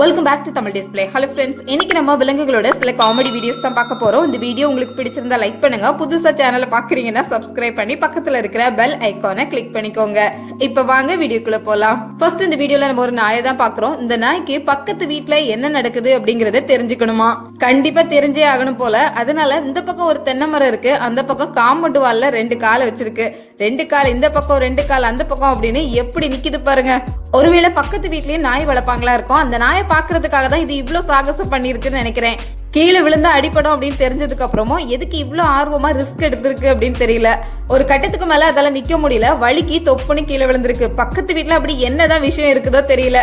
Welcome back to Tamil display hello friends இன்னைக்கு நம்ம விலங்குகளோட சில காமெடி வீடியோஸ் தான் பார்க்க போறோம். இந்த வீடியோ உங்களுக்கு பிடிச்சிருந்தா லைக் பண்ணுங்க. புதுசா சேனலை பாக்குறீங்கன்னா சப்ஸ்கிரைப் பண்ணி பக்கத்துல இருக்கிற பெல் ஐக்கானை கிளிக் பண்ணிக்கோங்க. இப்போ வாங்க வீடியோக்குள்ள போலாம். ஃபர்ஸ்ட் இந்த வீடியோல நம்ம ஒரு நாயை தான் பாக்குறோம் இந்த நாய்க்கு பக்கத்து வீட்டுல என்ன நடக்குது அப்படிங்கறத தெரிஞ்சுக்கணுமா? கண்டிப்பா தெரிஞ்சே ஆகணும் போல. அதனால இந்த பக்கம் ஒரு தென்னை மரம் இருக்கு. அந்த பக்கம் காம்பவுண்ட் வால்ல ரெண்டு காலை வச்சிருக்கு. ரெண்டு கால் இந்த பக்கம் ரெண்டு கால் அந்த பக்கம் அப்படின்னு எப்படி நிக்குது பாருங்க. ஒருவேளை பக்கத்து வீட்லயே நாய் வளர்ப்பாங்களா இருக்கும். அந்த நாயை பாக்குறதுக்காக தான் இது இவ்வளோ சாகசம் பண்ணிருக்குன்னு நினைக்கிறேன். கீழே விழுந்தா அடிப்படும் அப்படின்னு தெரிஞ்சதுக்கு அப்புறமும் எதுக்கு இவ்வளோ ஆர்வமா ரிஸ்க் எடுத்திருக்கு அப்படின்னு தெரியல. ஒரு கட்டத்துக்கு மேல அதால நிக்க முடியல. வலிக்கு தொப்புன்னு கீழே விழுந்திருக்கு. பக்கத்து வீட்டுல அப்படி என்னதான் விஷயம் இருக்குதோ தெரியல.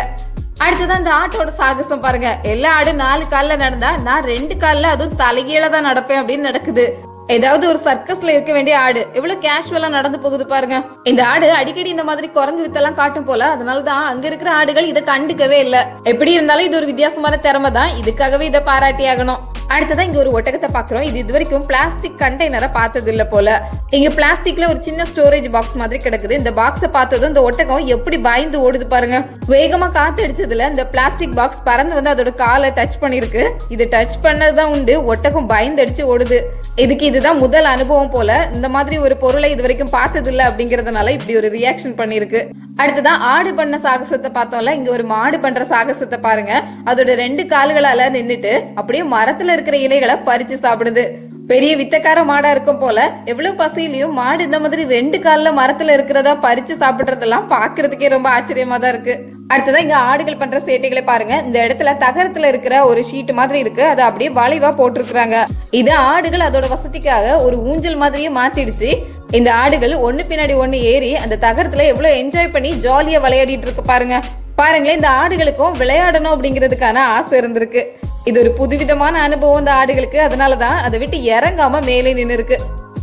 அடுத்ததான் இந்த ஆட்டோட சாகசம் பாருங்க. எல்லா ஆடும் நாலு காலில் நடந்தா நான் ரெண்டு காலில் அதுவும் தலைகீழ தான் நடப்பேன் அப்படின்னு நடக்குது. ஏதாவது ஒரு சர்க்கஸ்ல இருக்க வேண்டிய ஆடு. எவ்வளவு கேஷுவலா நடந்து போகுது பாருங்க. இந்த ஆடு அடிக்கடி இந்த மாதிரி குரங்கு வித்தெல்லாம் காட்டும் போல அதனாலதான் அங்க இருக்கிற ஆடுகள் இதை கண்டுக்கவே இல்ல. எப்படி இருந்தாலும் இது ஒரு வித்தியாசமான திறமை தான் இதுக்காகவே இதை பாராட்டி ஆகணும் அடுத்ததான் இங்க ஒரு ஒட்டகத்தை பாக்குறோம். இது இது வரைக்கும் பிளாஸ்டிக் கண்டெய்னரை பார்த்தது இல்ல போல. இங்க பிளாஸ்டிக்ல ஒரு சின்ன ஸ்டோரேஜ் பாக்ஸ் மாதிரி கிடக்குது. இந்த பாக்ஸை பார்த்ததும் இந்த ஒட்டகம் எப்படி பயந்து ஓடுது பாருங்க. வேகமா காத்து அடிச்சதுல இந்த பிளாஸ்டிக் பாக்ஸ் பறந்து வந்து அதோட காலை டச் பண்ணிருக்கு. இது டச் பண்ணதுதான் உண்டு. ஒட்டகம் பயந்து அடிச்சு ஓடுது. இதுக்கு இதுதான் முதல் அனுபவம் போல. இந்த மாதிரி ஒரு பொருளை இது வரைக்கும் பார்த்தது இல்ல அப்படிங்கறதுனால இப்படி ஒரு ரியாக்ஷன் பண்ணிருக்கு. அடுத்ததான் ஆடு பண்ண சாகசத்தை பார்த்தோம்ல இங்க ஒரு மாடு பண்ற சாகசத்தை பாருங்க. அதோட ரெண்டு கால்களால நின்றுட்டு அப்படியே மரத்துல இருக்கிற இலைகளை பறிச்சு சாப்பிடுது. பெரிய வித்தக்கார மாடா இருக்கும் போல எவ்வளவு பசியிலையும் மாடு இந்த மாதிரி ரெண்டு கால்ல மரத்துல இருக்கிறதா பறிச்சு சாப்பிடுறதெல்லாம் பாக்குறதுக்கே ரொம்ப ஆச்சரியமா தான் இருக்கு. அடுத்ததான் இங்க ஆடுகள் பண்ற சேட்டைகளை பாருங்க. இந்த இடத்துல தகரத்துல இருக்கிற ஒரு ஷீட் மாதிரி இருக்கு. அதை அப்படியே வளைவா போட்டிருக்காங்க இது ஆடுகள் அதோட வசதிக்காக ஒரு ஊஞ்சல் மாதிரியே மாத்திடுச்சு. இந்த ஆடுகள் ஒன்று பின்னாடி ஒண்ணு ஏறி அந்த தகரத்துல எவ்வளவு என்ஜாய் பண்ணி ஜாலியா விளையாடிட்டு இருக்கு பாருங்க. பாருங்களேன் இந்த ஆடுகளுக்கும் விளையாடணும் அப்படிங்கிறதுக்கான ஆசை இருந்திருக்கு. இது ஒரு புதுவிதமான அனுபவம் இந்த ஆடுகளுக்கு. அதனாலதான் அதை விட்டு இறங்காம மேலே நின்று இருக்கு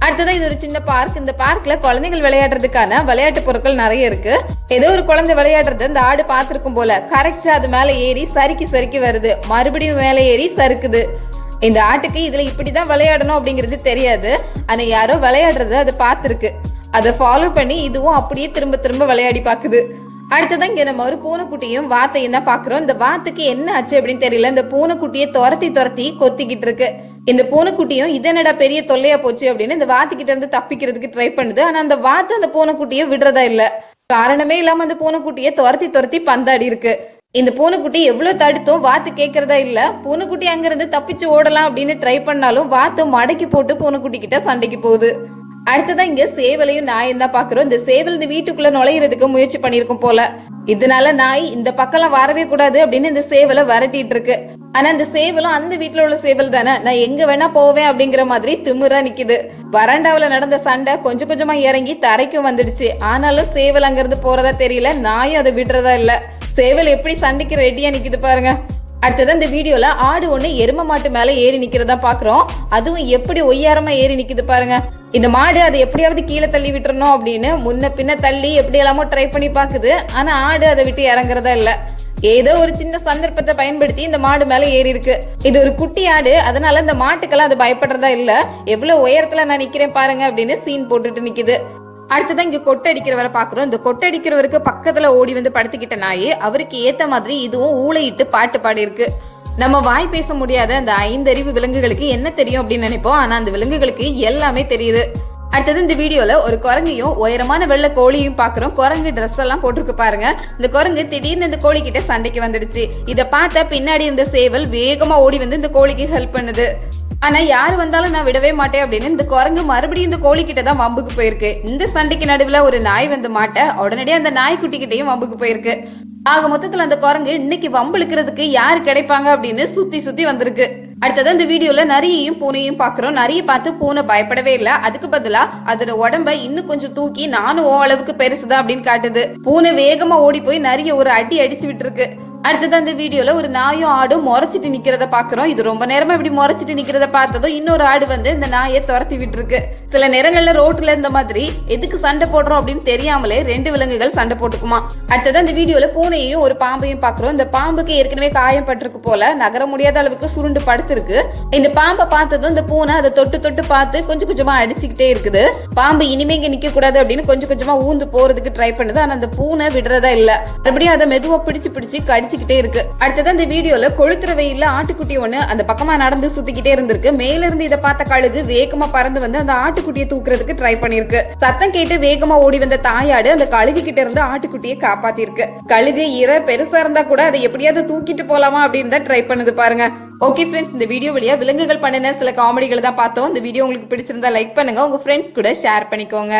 அடுத்ததான் இது ஒரு சின்ன பார்க் இந்த பார்க்ல குழந்தைகள் விளையாடுறதுக்கான விளையாட்டு பொருட்கள் நிறைய இருக்கு. ஏதோ ஒரு குழந்தை விளையாடுறது இந்த ஆடு பார்த்திருக்கும் போல. கரெக்டா அது மேல ஏறி சறுக்கி சறுக்கி வருது. மறுபடியும் மேலே ஏறி சறுக்குது. இந்த ஆட்டுக்கு இதில் இப்படி தான் விளையாடணும் அப்படிங்கிறது தெரியாது. ஆனால் யாரோ விளையாடுறது அதை பார்த்துருக்கு. அதை ஃபாலோ பண்ணி இதுவும் அப்படியே திரும்ப திரும்ப விளையாடி பார்க்குது. அடுத்ததான் இங்கே நம்ம ஒரு பூனைக்குட்டியும் வாத்தையும் தான் பார்க்குறோம். இந்த வாத்துக்கு என்ன ஆச்சு அப்படின்னு தெரியல. இந்த பூனைக்குட்டியை துரத்தி துரத்தி கொத்திக்கிட்டு இருக்கு. இந்த பூனைக்குட்டியும் இதனடா பெரிய தொல்லையா போச்சு அப்படின்னு இந்த வாத்துக்கிட்ட இருந்து தப்பிக்கிறதுக்கு ட்ரை பண்ணுது. ஆனால் அந்த வாத்து அந்த பூனைக்குட்டியை விடுறதா இல்லை. காரணமே இல்லாமல் அந்த பூனைக்குட்டியை துரத்தி துரத்தி பந்தாடி இருக்கு. இந்த பூனைக்குட்டி எவ்வளோ தடுத்தும்? வாத்து கேட்கறதா இல்லை. பூனைக்குட்டி அங்கேருந்து தப்பிச்சு ஓடலாம் அப்படின்னு ட்ரை பண்ணாலும் வாத்து மடக்கி போட்டு பூனைக்குட்டி கிட்ட சண்டைக்கு போகுது. அடுத்ததான் இங்க சேவலையும் நாயும் தான் பாக்குறோம். இந்த சேவல் இந்த வீட்டுக்குள்ள நுழையிறதுக்கு முயற்சி பண்ணிருக்கும் போல. இதனால நாய் இந்த பக்கம்லாம் வரவே கூடாது அப்படின்னு இந்த சேவலை விரட்டிட்டு இருக்கு. ஆனா இந்த சேவலும் அந்த வீட்டுல உள்ள சேவல் தானே. நான் எங்க வேணா போவேன் அப்படிங்கிற மாதிரி திமிரா நிக்குது. வராண்டாவில நடந்த சண்டை கொஞ்சம் கொஞ்சமா இறங்கி தரைக்கும் வந்துடுச்சு. ஆனாலும் சேவல் அங்கிருந்து போறதா தெரியல. நாயும் அதை விடுறதா இல்லை. சேவல் எப்படி சண்டைக்கு ரெடியா நிக்குது பாருங்க. அடுத்தது இந்த வீடியோல ஆடு ஒண்ணு எரும மாட்டு மேல ஏறி நிக்கிறதா பாக்குறோம். அதுவும் எப்படி ஒய்யாரமா ஏறி நிக்குது பாருங்க. இந்த மாடு அதை எப்படியாவது கீழே தள்ளி விட்டுறணும் அப்படின்னு முன்ன பின்ன தள்ளி எப்படி எல்லாமோ ட்ரை பண்ணி பாக்குது. ஆனா ஆடு அதை விட்டு இறங்குறதா இல்ல. ஏதோ ஒரு சின்ன சந்தர்ப்பத்தை பயன்படுத்தி இந்த மாடு மேல ஏறி இருக்கு. இது ஒரு குட்டி ஆடு அதனால இந்த மாட்டுக்கெல்லாம் அது பயப்படுறதா இல்ல. எவ்வளவு உயரத்துல நான் நிக்கிறேன் பாருங்க அப்படின்னு சீன் போட்டுட்டு நிக்குது. அடுத்ததான் இங்க கொட்டை அடிக்கிறவரை பாக்குறோம் இந்த கொட்டை அடிக்கிறவருக்கு பக்கத்துல ஓடி வந்து படுத்துக்கிட்ட நாயே அவருக்கு ஏத்த மாதிரி இதுவும் ஊழையிட்டு பாட்டு பாடி இருக்கு நம்ம வாய் பேச முடியாத அந்த ஐந்தறிவு விலங்குகளுக்கு என்ன தெரியும் அப்படின்னு நினைப்போம். ஆனா அந்த விலங்குகளுக்கு எல்லாமே தெரியுது. அடுத்தது இந்த வீடியோல ஒரு குரங்கையும் உயரமான வெள்ளை கோழியும் பாக்குறோம் குரங்கு ட்ரெஸ் எல்லாம் போட்டிருக்கு பாருங்க. இந்த குரங்கு திடீர்னு இந்த கோழி கிட்ட சண்டைக்கு வந்துடுச்சு. இதை பார்த்த பின்னாடி இருந்த சேவல் வேகமா ஓடி வந்து இந்த கோழிக்கு ஹெல்ப் பண்ணுது. ஆனா யாரு வந்தாலும் நான் விடவே மாட்டேன் அப்படின்னு இந்த குரங்கு மறுபடியும் இந்த கோழி கிட்ட தான் வம்புக்கு போயிருக்கு. இந்த சண்டைக்கு நடுவுல ஒரு நாய் வந்து மாட்ட உடனடியே அந்த நாய்க்குட்டி கிட்டயும் வம்புக்கு போயிருக்கு. ஆக மொத்தத்துல அந்த குரங்கு இன்னைக்கு வம்பு இழுக்கிறதுக்கு யாரு கிடைப்பாங்க அப்படின்னு சுத்தி சுத்தி வந்திருக்கு. அடுத்தது அந்த வீடியோல நிறையையும் பூனையும் பார்க்குறோம் நிறைய பார்த்து பூனை பயப்படவே இல்ல. அதுக்கு பதிலா அதோட உடம்ப இன்னும் கொஞ்சம் தூக்கி நானும் ஓ அளவுக்கு பெருசுதான் அப்படின்னு காட்டுது. பூனை வேகமா ஓடி போய் நிறைய ஒரு அடி அடிச்சு விட்டுருக்கு. அடுத்தது அந்த வீடியோல ஒரு நாயும் ஆடும் முறைச்சிட்டு நிக்கிறத பாக்குறோம். இது ரொம்ப நேரமா இப்படி முறைச்சிட்டு நிக்கிறத பார்த்ததும் இன்னொரு ஆடு வந்து இந்த நாயை துரத்தி விட்டுருக்கு. சில நேரங்கள்ல ரோட்ல இந்த மாதிரி எதுக்கு சண்டை போடுறோம் அப்படின்னு தெரியாமலே ரெண்டு விலங்குகள் சண்டை போட்டுக்குமா? அடுத்தது அந்த வீடியோல பூனையையும் ஒரு பாம்பையும் பாக்குறோம். இந்த பாம்புக்கு ஏற்கனவே காயம் பட்டிருக்கு போல நகர முடியாத அளவுக்கு சுருண்டு படுத்திருக்கு. இந்த பாம்பை பார்த்ததும் இந்த பூனை அதை தொட்டு தொட்டு பார்த்து கொஞ்சம் கொஞ்சமா அடிச்சுக்கிட்டே இருக்குது. பாம்பு இனிமே இங்க நிக்க கூடாது அப்படின்னு கொஞ்சம் கொஞ்சமா ஊந்து போறதுக்கு ட்ரை பண்ணுது. ஆனா அந்த பூனை விடுறதா இல்ல. மறுபடியும் அதை மெதுவா பிடிச்சு பிடிச்சு கடிச்சுக்கிட்டே இருக்கு. அடுத்தது அந்த வீடியோல கொளுத்துற வெயில்ல ஆட்டுக்குட்டி ஒண்ணு அந்த பக்கமா நடந்து சுத்திக்கிட்டே இருந்திருக்கு. மேல இருந்து இதை பார்த்த கழுகு வேகமா பறந்து வந்து அந்த ஆட்டுக்குட்டியை தூக்குறதுக்கு ட்ரை பண்ணிருக்கு சத்தம் கேட்டு வேகமா ஓடி வந்த தாயாடு அந்த கழுகு கிட்ட இருந்து ஆட்டுக்குட்டியை காப்பாத்திருக்கு கழுகு இற பெருசா இருந்தா கூட அதை எப்படியாவது தூக்கிட்டு போலாமா அப்படின்னு தான் ட்ரை பண்ணுது பாருங்க. ஓகே ஃப்ரெண்ட்ஸ் இந்த வீடியோ வழியா விலங்குகள் பண்ணின சில காமெடிகளை தான் பார்த்தோம். இந்த வீடியோ உங்களுக்கு பிடிச்சிருந்தா லைக் பண்ணுங்க. உங்க ஃப்ரெண்ட்ஸ் கூட ஷேர் பண்ணிக்கோங்க.